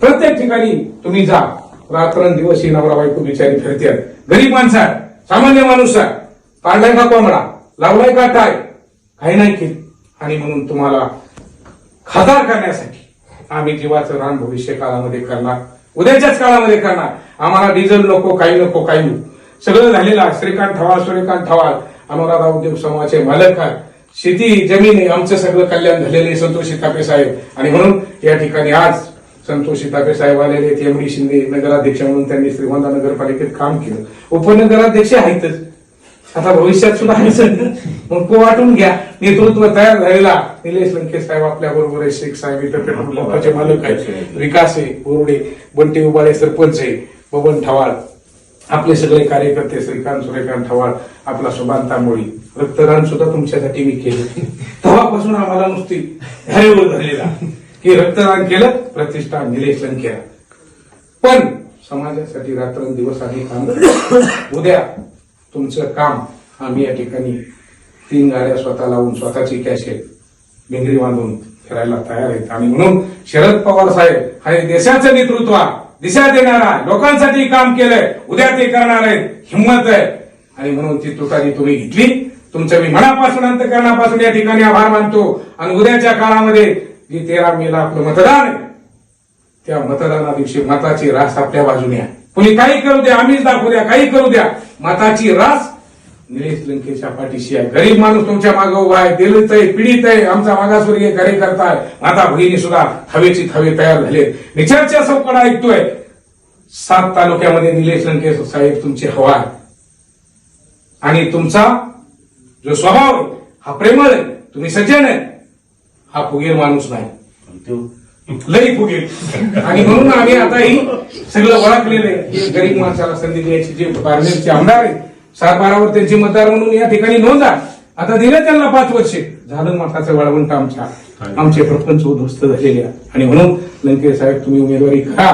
प्रत्येक ठिकाणी तुम्ही जा. रात्रंदिवस ही नवरा बायको बिचारी फिरते गरीब माणसा सामान्य माणूस आहे. पाडलाय का कोंबडा? लावलाय का टाय काही नाही केली. आणि म्हणून तुम्हाला खासदार करण्यासाठी आम्ही जीवाचं रान भविष्य काळामध्ये करणार. उद्याच्याच काळामध्ये करणार. आम्हाला डिझेल नको काही नको काही नको. सगळं झालेलं श्रीकांत ठवाळ सूर्यकांत ठवाळ अनुराधा उद्योग समूहाचे मालक आहे शेती जमीन आमचं सगळं कल्याण झालेलं आहे. संतोषी तापे साहेब. आणि म्हणून या ठिकाणी आज संतोषी तापे साहेब आलेले आहेत एम डी शिंदे नगराध्यक्ष म्हणून त्यांनी श्रीगोंदा नगरपालिकेत काम केलं. उपनगराध्यक्ष आहेतच. आता भविष्यात सुद्धा मग को वाटून घ्या. नेतृत्व तयार झालेला निलेश लंके साहेब आपल्या बरोबर आहे. शेख साहेब इथं पेट्रोल पंपाचे मालक आहेत. विकास आहे बोर्डे बंटी उबाळे सरपंच आहे बबन ठवाळ. आपले सगळे कार्यकर्ते श्रीकांत सूर्यकांत ठवाळ आपला सुभान तांबोळी. रक्तदान सुद्धा तुमच्यासाठी मी केलं. तेव्हापासून आम्हाला नुसती धैर्यवर झालेला. हे रक्तदान केलं प्रतिष्ठा निलेश लंकेला पण समाजासाठी रात्रंदिवस आम्ही काम उद्या तुमचं काम आम्ही या ठिकाणी तीन गाड्या स्वतः लावून स्वतःची कॅशेट भिंगरी बांधून फिरायला तयार आहेत आणि म्हणून शरद पवार साहेब हा हे देशाचं नेतृत्व दिशा देणारा लोकांसाठी काम केलंय उद्या ते करणार आहेत. हिंमत आहे. आणि म्हणून ती तुकारी तुम्ही घेतली. तुमचं मी मनापासून अंतकरणापासून या ठिकाणी आभार मानतो. आणि उद्याच्या काळामध्ये जे तेरा मेला आपलं मतदान आहे. त्या मतदाना दिवशी मताची रास आपल्या बाजूने आहे. कुणी काही करू द्या आम्हीच दाखवू द्या काही करू द्या. मताची रास निलेश लंकेच्या पाठीशी आहे. गरीब माणूस तुमच्या मागे उभा आहे दलित आहे पीडित आहे आमचा मागासवर्गीय कार्यकर्ता आहे. माता भगिनी सुद्धा हवेची थवे तयार झाले. निचारच्या चौकड ऐकतोय. सात तालुक्यामध्ये निलेश लंके साहेब तुमची हवा आहे. आणि तुमचा जो स्वभाव आहे हा प्रेमळ आहे. तुम्ही सज्जन आहे. हा फुगीर माणूस नाही. लई फुगीर. आणि म्हणून आम्ही आता ही सगळं ओळखलेलं आहे. गरीब माणसाला संधी द्यायची जे पारनेरचे आमदार आहेत सात बारावर त्यांचे मतदार म्हणून या ठिकाणी नोंद आता दिलं त्यांना पाच वर्षे. झालं मठाचं वळवंट आमच्या आमचे प्रपंच उद्ध्वस्त झालेले आणि म्हणून लंके साहेब तुम्ही उमेदवारी करा.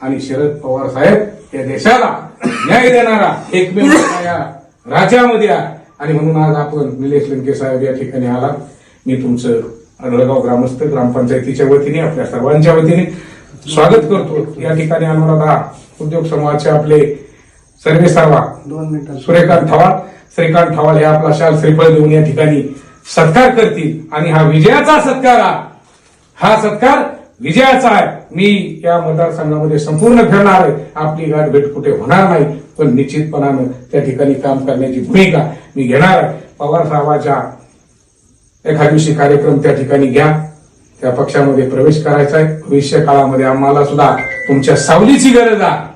आणि शरद पवार साहेब या देशाला न्याय देणारा एकमेव राज्यामध्ये आणि म्हणून आज आपण निलेश लंके साहेब या ठिकाणी आला. मी तुमचं अडळगाव ग्रामस्थ ग्रामपंचायतीच्या वतीने आपल्या सर्वांच्या वतीने स्वागत करतो. या ठिकाणी अनुराधा उद्योग समूहाचे आपले सर्वे सर्वा दोन मिनिटं. सूर्यकांत ठवाळ श्रीकांत ठवाळ हे आपला शाल श्रीफळ देऊन या ठिकाणी सत्कार करतील. आणि हा विजयाचा सत्कार. हा सत्कार विजयाचा आहे. मी या मतदारसंघामध्ये संपूर्ण फिरणार आहे. आपली गाठ भेट कुठे होणार नाही पण निश्चितपणानं त्या ठिकाणी काम करण्याची भूमिका मी घेणार आहे. पवार साहेबाच्या एखाद दिवशी कार्यक्रम त्या ठिकाणी घ्या त्या पक्षामध्ये प्रवेश करायचा आहे. भविष्य काळामध्ये आम्हाला सुद्धा तुमच्या सावलीची गरज आहे.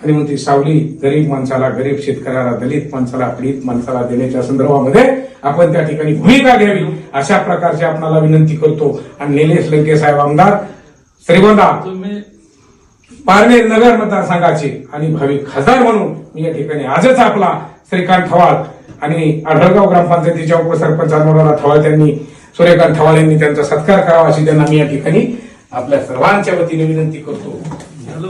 आणि मग ती सावली गरीब माणसाला गरीब शेतकऱ्याला दलित माणसाला पीडित माणसाला देण्याच्या संदर्भामध्ये आपण त्या ठिकाणी भूमिका घ्यावी. अशा प्रकारची आपणाला विनंती करतो. आणि निलेश लंके साहेब आमदार श्रीगोंदा तुम्ही पारनेर नगर मतदारसंघाचे आणि भावी खासदार म्हणून मी या ठिकाणी आजच आपला श्रीकांत ठवाळ आणि आढळगाव ग्रामपंचायतीच्या उपसरपंच अनुराधा ठवाळ त्यांनी सूर्यकांत ठवाळ यांनी त्यांचा सत्कार करावा अशी त्यांना मी या ठिकाणी आपल्या सर्वांच्या वतीने विनंती करतो. हॅलो.